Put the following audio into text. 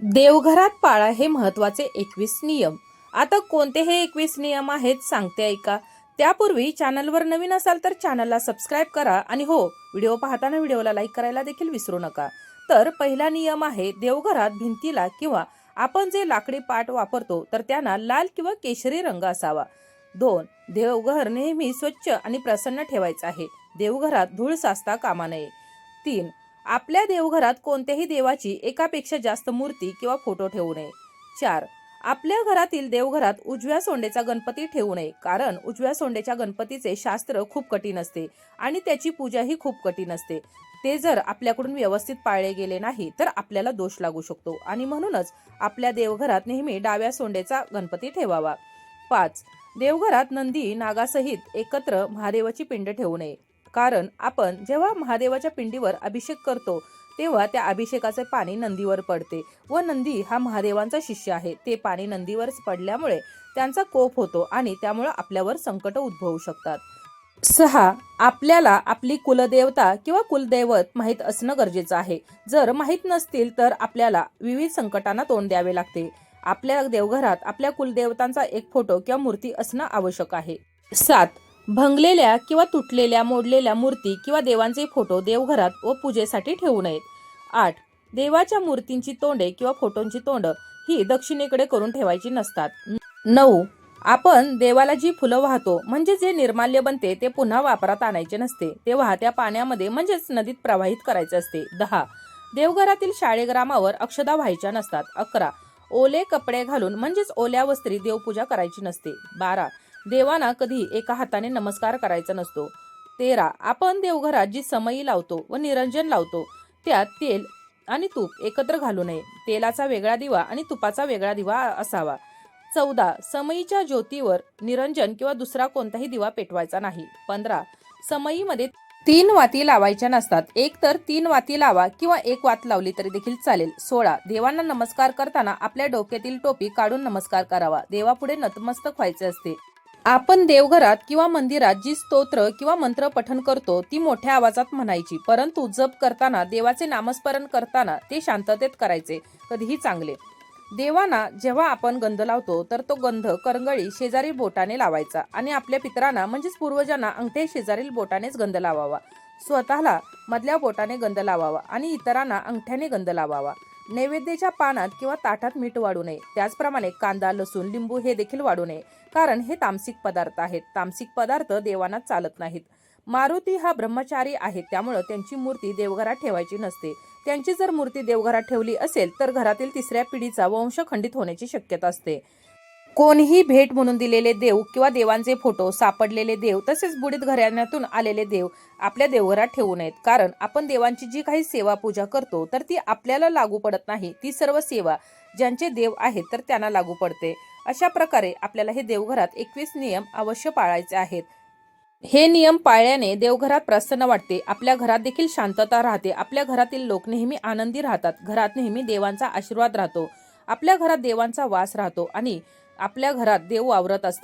देवघरात पाळा हे महत्त्वाचे एकवीस नियम. आता कोणते हे एकवीस नियम आहेत सांगते ऐका. त्यापूर्वी चॅनलवर नवीन असाल तर चॅनलला सबस्क्राईब करा आणि हो व्हिडिओ पाहताना व्हिडिओला लाईक करायला देखील विसरू नका. तर पहिला नियम आहे देवघरात भिंतीला किंवा आपण जे लाकडी पाट वापरतो तर त्यांना लाल किंवा केशरी रंग असावा. दोन देवघर नेहमी स्वच्छ आणि प्रसन्न ठेवायचं आहे. देवघरात धूळ साचता कामा नये. तीन आपल्या देवघरात कोणत्याही देवाची एकापेक्षा जास्त मूर्ती किंवा फोटो ठेवू नये. चार आपल्या घरातील देवघरात उजव्या सोंडेचा गणपती ठेवू नये कारण उजव्या सोंडेच्या गणपतीचे शास्त्र खूप कठीण असते आणि त्याची पूजाही खूप कठीण असते. ते जर आपल्याकडून व्यवस्थित पाळले गेले नाही तर आपल्याला दोष लागू शकतो आणि म्हणूनच आपल्या देवघरात नेहमी डाव्या सोंडेचा गणपती ठेवावा. पाच देवघरात नंदी नागासहित एकत्र महादेवाची पिंड ठेवू नये. कारण आपण जेव्हा महादेवाच्या पिंडीवर अभिषेक करतो तेव्हा त्या अभिषेकाचे पाणी नंदीवर पडते व नंदी हा महादेवांचा शिष्य आहे. ते पाणी नंदीवर पडल्यामुळे त्यांचा कोप होतो आणि त्यामुळे आपल्यावर संकट उद्भवू शकतात. सहा आपल्याला आपली कुलदेवता किंवा कुलदैवत माहीत असणं गरजेचं आहे. जर माहीत नसतील तर आपल्याला विविध संकटांना तोंड द्यावे लागते. आपल्या देवघरात आपल्या कुलदेवतांचा एक फोटो किंवा मूर्ती असणं आवश्यक आहे. सात भंगलेल्या किंवा तुटलेल्या मोडलेल्या मूर्ती किंवा देवांचे फोटो देवघरात व पूजेसाठी ठेवू नयेत. आठ देवाच्या मूर्तींची तोंडे किंवा फोटोंची तोंड ही दक्षिणेकडे करून ठेवायची नसतात. नऊ आपण देवाला जी फुलं वाहतो म्हणजे जे निर्माल्य बनते ते पुन्हा वापरात आणायचे नसते. ते वाहत्या पाण्यामध्ये म्हणजेच नदीत प्रवाहित करायचे असते. दहा देवघरातील शाळेग्रामावर अक्षदा व्हायच्या नसतात. अकरा ओले कपडे घालून म्हणजेच ओल्या वस्त्री देवपूजा करायची नसते. बारा देवांना कधी एका हाताने नमस्कार करायचा नसतो. तेरा आपण देवघरात जी समई लावतो व निरंजन लावतो त्यात तेल आणि तूप एकत्र घालू नये. तेलाचा वेगळा दिवा आणि तुपाचा वेगळा दिवा असावा. चौदा समईच्या ज्योतीवर निरंजन किंवा दुसरा कोणताही दिवा पेटवायचा नाही. पंधरा समईमध्ये तीन वाती लावायच्या नसतात. एक तर तीन वाती लावा किंवा एक वात लावली तरी देखील चालेल. सोळा देवांना नमस्कार करताना आपल्या डोक्यातील टोपी काढून नमस्कार करावा. देवापुढे नतमस्तक व्हायचे असते. आपण देवघरात किंवा मंदिरात जी स्तोत्र किंवा मंत्र पठण करतो ती मोठ्या आवाजात म्हणायची. परंतु जप करताना देवाचे नामस्मरण करताना ते शांततेत करायचे कधीही चांगले. देवांना जेव्हा आपण गंध लावतो तर तो गंध करंगळी शेजारील बोटाने लावायचा आणि आपल्या पितरांना म्हणजेच पूर्वजांना अंगठे शेजारील बोटानेच गंध लावावा. स्वतःला मधल्या बोटाने गंध लावावा आणि इतरांना अंगठ्याने गंध लावावा. नैवेद्याच्या पानात किंवा ताटात मीठ वाढू नये. त्याचप्रमाणे कांदा लसूण लिंबू हे देखील वाढू नये. कारण हे तामसिक पदार्थ आहेत. तामसिक पदार्थ देवांना चालत नाहीत. मारुती हा ब्रह्मचारी आहे. त्यामुळं त्यांची मूर्ती देवघरात ठेवायची नसते. त्यांची जर मूर्ती देवघरात ठेवली असेल तर घरातील तिसऱ्या पिढीचा वंश खंडित होण्याची शक्यता असते. कोणीही भेट म्हणून दिलेले देव किंवा देवांचे फोटो सापडलेले देव तसेच बुडीत घराण्यातून आलेले देव आपल्या देवघरात ठेवू नयेत. कारण आपण देवांची जी काही सेवा पूजा करतो तर ती आपल्याला लागू पडत नाही. ती सर्व सेवा ज्यांचे देव आहेत तर त्यांना लागू पडते. अशा प्रकारे आपल्याला हे देवघरात एकवीस नियम अवश्य पाळायचे आहेत. हे नियम पाळल्याने देवघरात प्रसन्न वाटते. आपल्या घरात देखील शांतता राहते. आपल्या घरातील लोक नेहमी आनंदी राहतात. घरात नेहमी देवांचा आशीर्वाद राहतो. आपल्या घरात देवांचा वास राहतो आणि आपल्या घरात देव वावरत असतात.